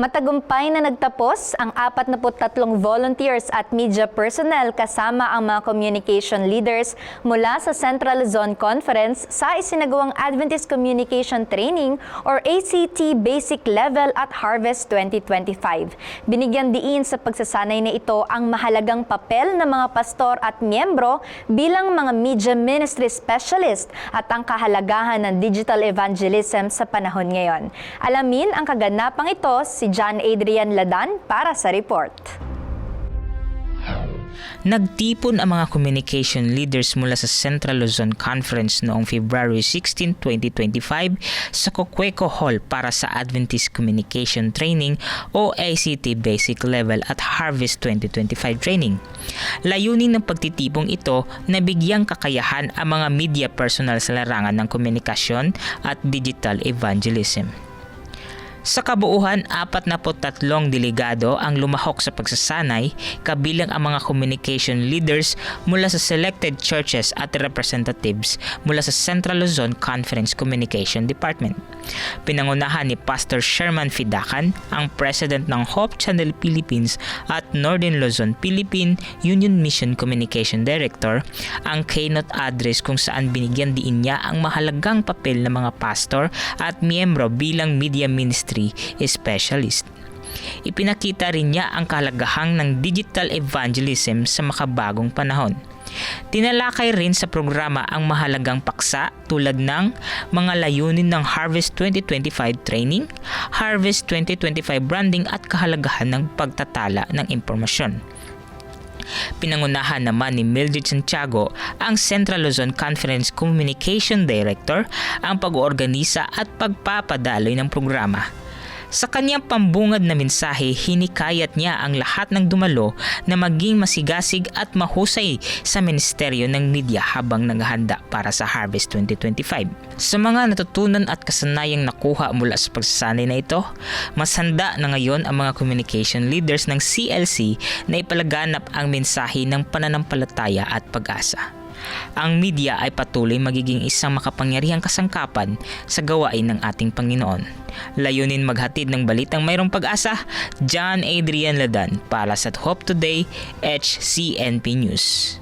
Matagumpay na nagtapos ang 43 volunteers at media personnel kasama ang mga communication leaders mula sa Central Luzon Conference sa isinagawang Adventist Communication Training or ACT Basic Level at Harvest 2025. Binigyan diin sa pagsasanay na ito ang mahalagang papel ng mga pastor at miyembro bilang mga media ministry specialist at ang kahalagahan ng digital evangelism sa panahon ngayon. Alamin ang kaganapang ito si John Adrian Ladan para sa report. Nagtipon ang mga communication leaders mula sa Central Luzon Conference noong February 16, 2025 sa Coqueco Hall para sa Adventist Communication Training o ACT Basic Level at Harvest 2025 Training. Layunin ng pagtitipong ito na bigyang kakayahan ang mga media personnel sa larangan ng komunikasyon at digital evangelism. Sa kabuuhan, 43 delegado ang lumahok sa pagsasanay kabilang ang mga communication leaders mula sa selected churches at representatives mula sa Central Luzon Conference Communication Department. Pinangunahan ni Pastor Sherman Fidakan, ang President ng Hope Channel Philippines at Northern Luzon Philippine Union Mission Communication Director, ang keynote address kung saan binigyan diin niya ang mahalagang papel ng mga pastor at miyembro bilang media ministry specialist. Ipinakita rin niya ang kahalagahan ng digital evangelism sa makabagong panahon. Tinalakay rin sa programa ang mahalagang paksa tulad ng mga layunin ng Harvest 2025 training, Harvest 2025 branding at kahalagahan ng pagtatala ng impormasyon. Pinangunahan naman ni Mildred Santiago, ang Central Luzon Conference Communication Director, ang pag-oorganisa at pagpapadaloy ng programa. Sa kanyang pambungad na mensahe, hinikayat niya ang lahat ng dumalo na maging masigasig at mahusay sa ministeryo ng media habang naghahanda para sa Harvest 2025. Sa mga natutunan at kasanayang nakuha mula sa pagsasanay na ito, mas handa na ngayon ang mga communication leaders ng CLC na ipalaganap ang mensahe ng pananampalataya at pag-asa. Ang media ay patuloy magiging isang makapangyarihang kasangkapan sa gawain ng ating Panginoon. Layunin maghatid ng balitang mayroong pag-asa, John Adrian Ladan para sa Hope Today, HCNP News.